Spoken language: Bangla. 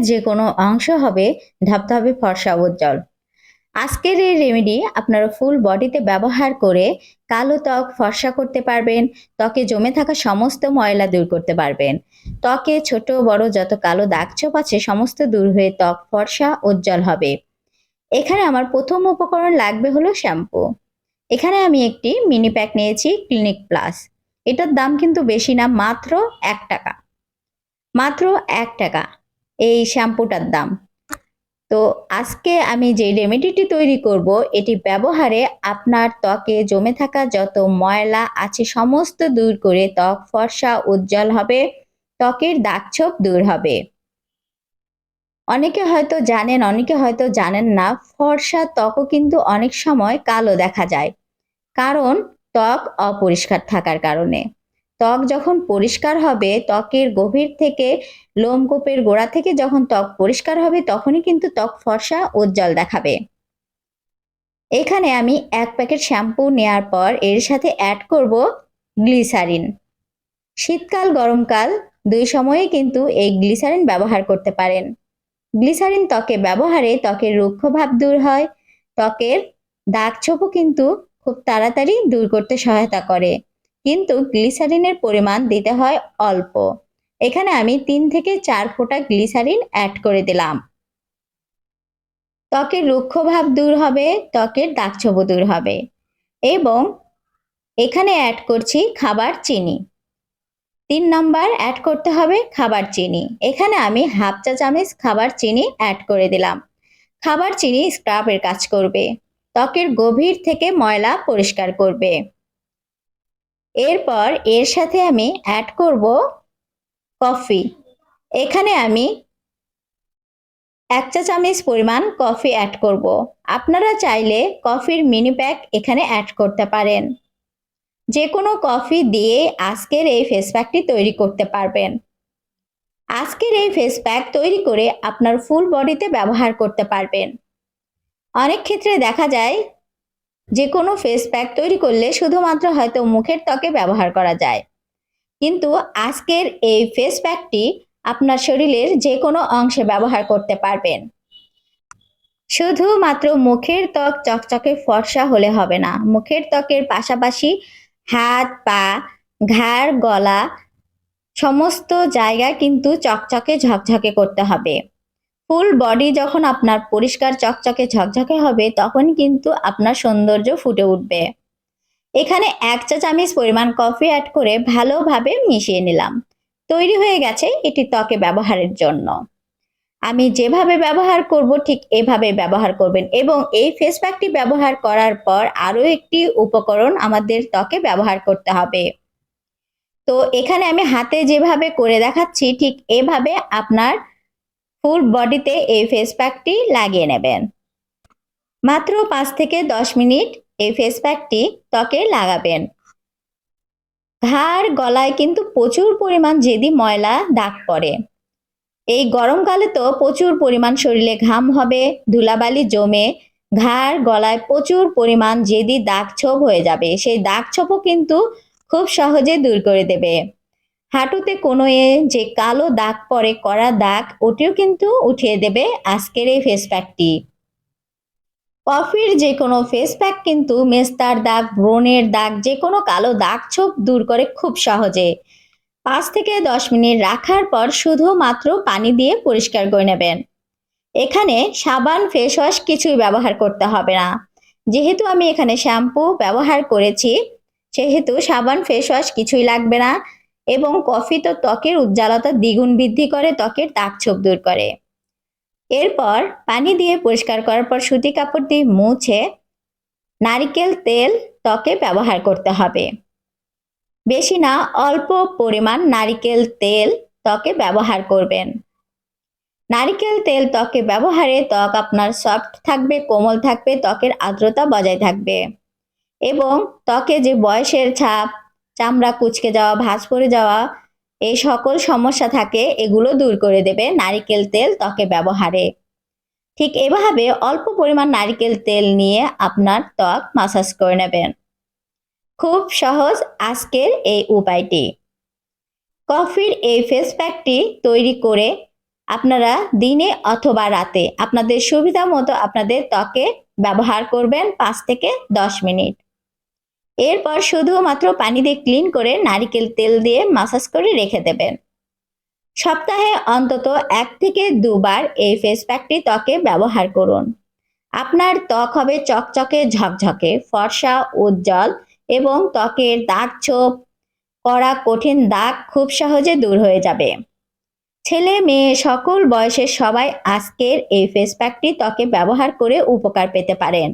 যে কোনো অংশ হবে ধবধবে ফর্সা উজ্জ্বল। আজকের এই রেমেডি আপনারা ফুল বডিতে ব্যবহার করে কালো ত্বক ফর্সা করতে পারবেন, ত্বকে জমে থাকা সমস্ত ময়লা দূর করতে পারবেন। ত্বকে ছোট, বড় যত কালো দাগ ছোপ আছে, সমস্ত দূর হয়ে ত্বক ফর্সা, উজ্জ্বল হবে। এখানে আমার প্রথম উপকরণ লাগবে হলো শ্যাম্পু। এখানে আমি একটি মিনি প্যাক নিয়েছি ক্লিনিক প্লাস এটার দাম কিন্তু বেশি না, মাত্র এক টাকা। মাত্র এক টাকা। এই শ্যাম্পুটার দাম। তো আজকে আমি যে রেমেডিটি তৈরি করব, এটি ব্যবহারে আপনার ত্বকে জমে থাকা যত ময়লা আছে সমস্ত দূর করে ত্বক ফর্সা উজ্জ্বল হবে, ত্বকের দাগছোপ দূর হবে। অনেকে হয়তো জানেন, অনেকে হয়তো জানেন না, ফর্সা ত্বকও কিন্তু অনেক সময় কালো দেখা যায়। কারণ ত্বক অপরিষ্কার থাকার কারণে। ত্বক যখন পরিষ্কার হবে, ত্বকের গভীর থেকে লোমকূপের গোড়া থেকে যখন ত্বক পরিষ্কার হবে, তখনই কিন্তু ত্বক ফর্সা, উজ্জ্বল দেখাবে। এখানে আমি এক প্যাকেট শ্যাম্পু নেয়ার পর এর সাথে অ্যাড করব গ্লিসারিন। শীতকাল, গরমকাল, দুই সময়ে কিন্তু এই গ্লিসারিন ব্যবহার করতে পারেন। গ্লিসারিন ত্বকে ব্যবহারে ত্বকের রুক্ষ ভাব দূর হয়, ত্বকের দাগ ছোপও কিন্তু খুব তাড়াতাড়ি দূর করতে সহায়তা করে। কিন্তু গ্লিসারিনের পরিমাণ দিতে হয় অল্প। এখানে আমি তিন থেকে চার ফোঁটা গ্লিসারিন অ্যাড করে দিলাম। ত্বকের রুক্ষ ভাব দূর হবে, ত্বকের দাগছোপ দূর হবে এবং এখানে অ্যাড করছি খাবার চিনি। তিন নম্বর অ্যাড করতে হবে খাবার চিনি। এখানে আমি হাফ চা চামচ খাবার চিনি অ্যাড করে দিলাম। খাবার চিনি স্ক্রাবের কাজ করবে। ত্বকের গভীর থেকে ময়লা পরিষ্কার করবে। এরপর এর সাথে আমি অ্যাড করব কফি এখানে আমি এক চা চামচ পরিমাণ কফি অ্যাড করব। আপনারা চাইলে কফির মিনি প্যাক এখানে অ্যাড করতে পারেন। যে কোনো কফি দিয়ে আজকের এই ফেস প্যাকটি তৈরি করতে পারবেন। আজকের এই ফেস প্যাক তৈরি করে আপনার ফুল বডিতে ব্যবহার করতে পারবেন। অনেক ক্ষেত্রে দেখা যায় যে কোনো ফেস প্যাক তৈরি করলে শুধুমাত্র হয়তো মুখের ত্বকে ব্যবহার করা যায়। কিন্তু আজকের এই ফেস প্যাকটি আপনার শরীরের যে কোনো অংশে ব্যবহার করতে পারবেন। শুধুমাত্র মুখের ত্বক চকচকে ফর্সা হলে হবে না। মুখের ত্বকের পাশাপাশি হাত, পা, ঘাড়, গলা, সমস্ত জায়গায় কিন্তু চকচকে ঝকঝকে করতে হবে। ফুল বডি যখন আপনার পরিষ্কার চকচকে ঝকঝকে হবে, তখন কিন্তু আপনার সৌন্দর্য ফুটে উঠবে। এখানে এক চা চামচ পরিমাণ কফি অ্যাড করে ভালোভাবে মিশিয়ে নিলাম। তৈরি হয়ে গেছে এটি ত্বকে ব্যবহারের জন্য। আমি যেভাবে ব্যবহার করব, ঠিক এভাবে ব্যবহার করবেন এবং এই ফেস প্যাকটি ব্যবহার করার পর আরও একটি উপকরণ আমাদের ত্বকে ব্যবহার করতে হবে। তো এখানে আমি হাতে যেভাবে করে দেখাচ্ছি, ঠিক এভাবে আপনার ফুল বডিতে এই ফেস প্যাকটি লাগিয়ে নেবেন। মাত্র পাঁচ থেকে দশ মিনিট এই ফেস প্যাকটি ত্বকে লাগাবেন। ঘাড়, গলায় কিন্তু প্রচুর পরিমাণ জেদি ময়লা দাগ পড়ে। এই গরমকালে তো প্রচুর পরিমাণ শরীরে ঘাম হবে, ধুলাবালি জমে, ঘাড়, গলায় প্রচুর পরিমাণ যেদি দাগ ছোপ হয়ে যাবে। সেই দাগ ছোপও কিন্তু খুব সহজে দূর করে দেবে। হাঁটুতে কোনো এ যে কালো দাগ পরে করা দাগ, ওটিও কিন্তু উঠিয়ে দেবে আজকের এই ফেস প্যাকটি কফির যে কোনো ফেস প্যাক কিন্তু মেস্তার দাগ, ব্রণের দাগ, যে কোনো কালো দাগ ছোপ দূর করে খুব সহজে। পাঁচ থেকে দশ মিনিট রাখার পর শুধুমাত্র পানি দিয়ে পরিষ্কার করে নেবেন। এখানে সাবান ফেস ওয়াশ কিছুই ব্যবহার করতে হবে না। যেহেতু আমি এখানে শ্যাম্পু ব্যবহার করেছি, সেহেতু সাবান ফেস ওয়াশ কিছুই লাগবে না। এবং কফি তো ত্বকের উজ্জ্বলতা দ্বিগুণ বৃদ্ধি করে, ত্বকের দাগ ছোপ দূর করে। এরপর পানি দিয়ে পরিষ্কার করার পর সুতি কাপড় দিয়ে মুছে নারিকেল তেল ত্বকে ব্যবহার করতে হবে। বেশি না, অল্প পরিমাণ নারিকেল তেল ত্বকে ব্যবহার করবেন। নারিকেল তেল ত্বকে ব্যবহারে ত্বক আপনার সফট থাকবে, কোমল থাকবে, ত্বকের আর্দ্রতা বজায় থাকবে। এবং ত্বকে যে বয়সের ছাপ চামড়া কুচকে যাওয়া, ভাঁজ পড়ে যাওয়া, এই সকল সমস্যা থাকে, এগুলো দূর করে দেবে নারিকেল তেল ত্বকে ব্যবহারে। ঠিক এভাবে অল্প পরিমাণ নারিকেল তেল নিয়ে আপনার ত্বক মাসাজ করে নেবেন। খুব সহজ আজকের এই উপায়টি। কফির এই ফেস প্যাকটি তৈরি করে আপনারা দিনে অথবা রাতে আপনাদের সুবিধা মতো আপনাদের ত্বকে ব্যবহার করবেন পাঁচ থেকে দশ মিনিট। এরপর শুধুমাত্র পানি দিয়ে ক্লিন করে নারিকেল তেল দিয়ে মাসাজ করে রেখে দেবেন সপ্তাহে অন্তত এক থেকে দুবার এই ফেস প্যাকটি ত্বকে ব্যবহার করুন। আপনার ত্বক হবে চকচকে ঝকঝকে, ফর্সা, উজ্জ্বল এবং ত্বকের দাগ ছোপ কড়া কঠিন দাগ খুব সহজে দূর হয়ে যাবে। ছেলে, মেয়ে, সকল বয়সের সবাই আজকের এই ফেস প্যাকটি ত্বকে ব্যবহার করে উপকার পেতে পারেন।